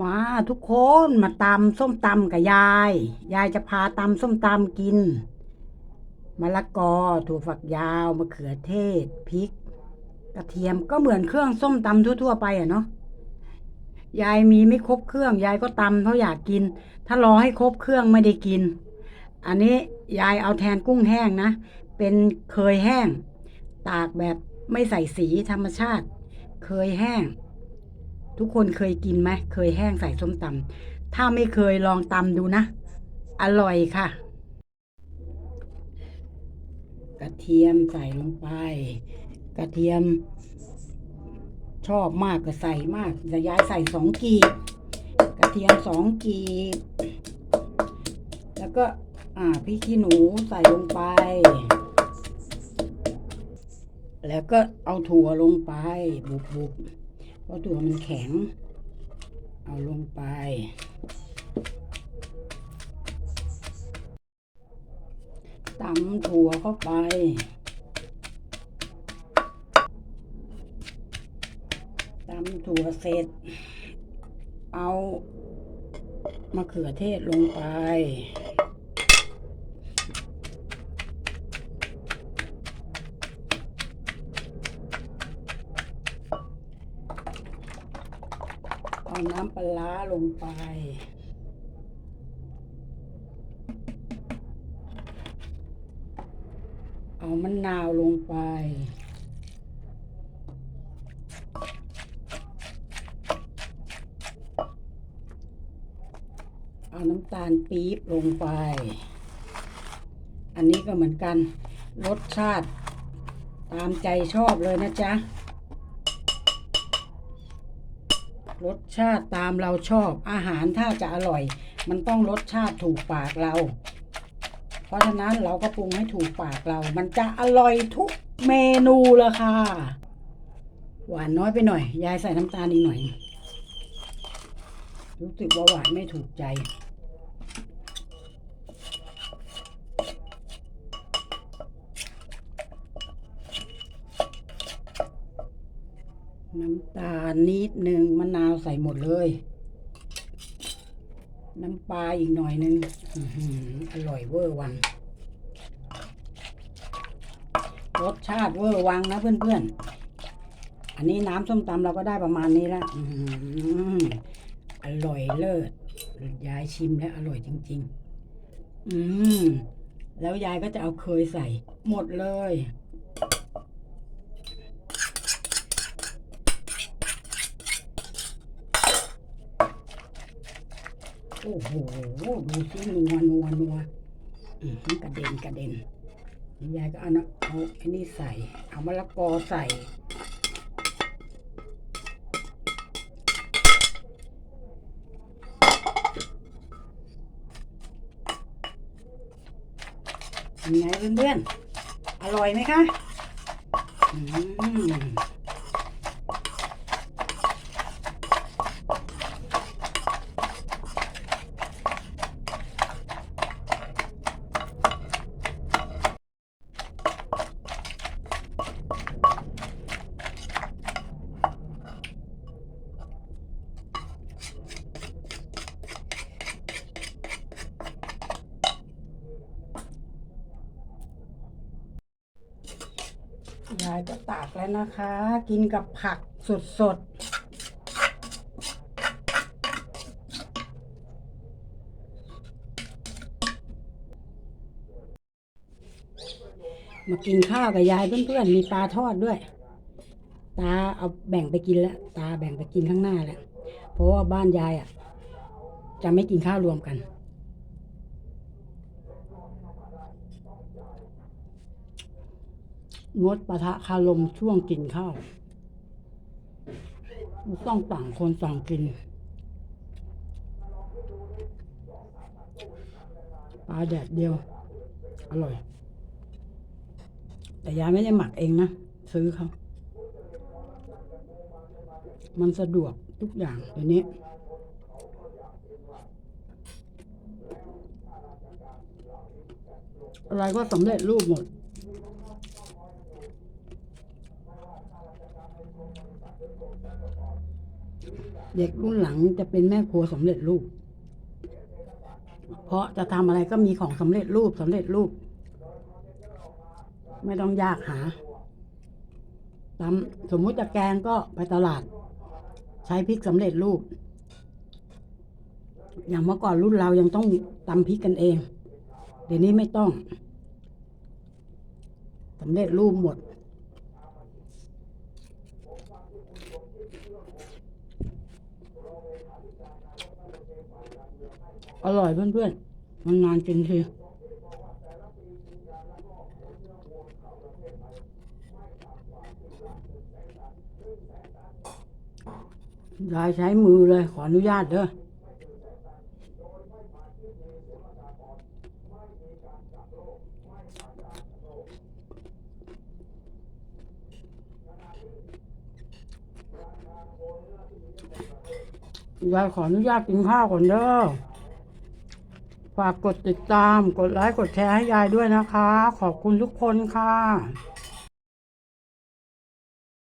มาทุกคนมาตำส้มตำกับยาย ยายจะพาตำส้มตำกินมะละกอถั่วฝักยาวมะเขือเทศพริก กระเทียมก็เหมือนเครื่องส้มตำทั่วๆไปอะเนาะยายมีไม่ครบเครื่อง ยายก็ตำเพราะอยากกิน ถ้ารอให้ครบเครื่องไม่ได้กิน อันนี้ยายเอาแทนกุ้งแห้งนะ เป็นเคยแห้ง ตากแบบไม่ใส่สีธรรมชาติ เคยแห้ง ทุกคนเคยกินไหมเคยแห้งใส่ส้มตำถ้าไม่เคยลองตำดูนะ อร่อยค่ะ กระเทียมใส่ลงไป กระเทียม ชอบมากก็ใส่มากจะย้ายใส่สองกีบกระเทียมสองกีบ แล้วก็ อ่าพริกขี้หนูใส่ลงไป แล้วก็เอาถั่วลงไปบุบๆ เพราะถั่วมันแข็ง เอาลงไป ตำถั่วเข้าไป ตำถั่วเสร็จ เอามะเขือเทศลงไป เอาน้ำปลาร้าลงไป เอามะนาวลงไป เอาน้ำตาลปี๊บลงไป อันนี้ก็เหมือนกัน รสชาติตามใจชอบเลยนะจ๊ะ รสชาติตามเราชอบอาหารถ้าจะอร่อย มันต้องรสชาติถูกปากเรา เพราะฉะนั้นเราก็ปรุงให้ถูกปากเรา มันจะอร่อยทุกเมนูละค่ะ หวานน้อยไปหน่อย ยายใส่น้ำตาลอีกหน่อย รู้สึกว่าหวานไม่ถูกใจ น้ำตาลนิดหนึ่งมะนาวใส่หมดเลย น้ำปลาอีกหน่อยหนึ่งอร่อยเวอร์วังรสชาติเวอร์วังนะเพื่อนๆ อันนี้น้ำส้มตำเราก็ได้ประมาณนี้ล้วอื้อหืออร่อยเลิศยายชิมแล้วอร่อยจริง ๆ อืมแล้วยายก็จะเอาเคยใส่หมดเลย อ้โห ดูสินัวนัวนัวอืมกระเด็นกระเด็นยายก็เอานะเอาไอ้นี่ใส่ เอามะละกอใส่ เป็นไงเพื่อนๆ อร่อยไหมคะ อืม ยายก็ตากแล้วนะคะ กินกับผักสดๆมากินข้าวกับยายเพื่อนๆมีปลาทอดด้วย ตาเอาแบ่งไปกินแล้ว ตาแบ่งไปกินข้างหน้าแล้วเพราะว่าบ้านยายอะ จะไม่กินข้าวรวมกัน งดปะทะคารมช่วงกินข้าว ต้องต่างคนต่างกินปลาแดดเดียว อร่อย แต่ยายไม่ได้หมักเองนะ ซื้อเขา มันสะดวกทุกอย่างเดี๋ยวนี้อะไรก็สำเร็จรูปหมด เด็กรุ่นหลังจะเป็นแม่ครัวสำเร็จรูป เพราะจะทำอะไรก็มีของสำเร็จรูปสำเร็จรูป ไม่ต้องยากหาตำสมมุติจะแกงก็ไปตลาด ใช้พริกสำเร็จรูป อย่างเมื่อก่อนรุ่นเรายังต้องตำพริกกันเอง เดี๋ยวนี้ไม่ต้องสำเร็จรูปหมด อร่อยเพื่อนๆมันนานกินทียายใช้มือเลย ขออนุญาตเด้อยายขออนุญาตกินข้าวก่อนเด้อ ฝากกดติดตาม กดไลค์ กดแชร์ให้ยายด้วยนะคะ ขอบคุณทุกคนค่ะ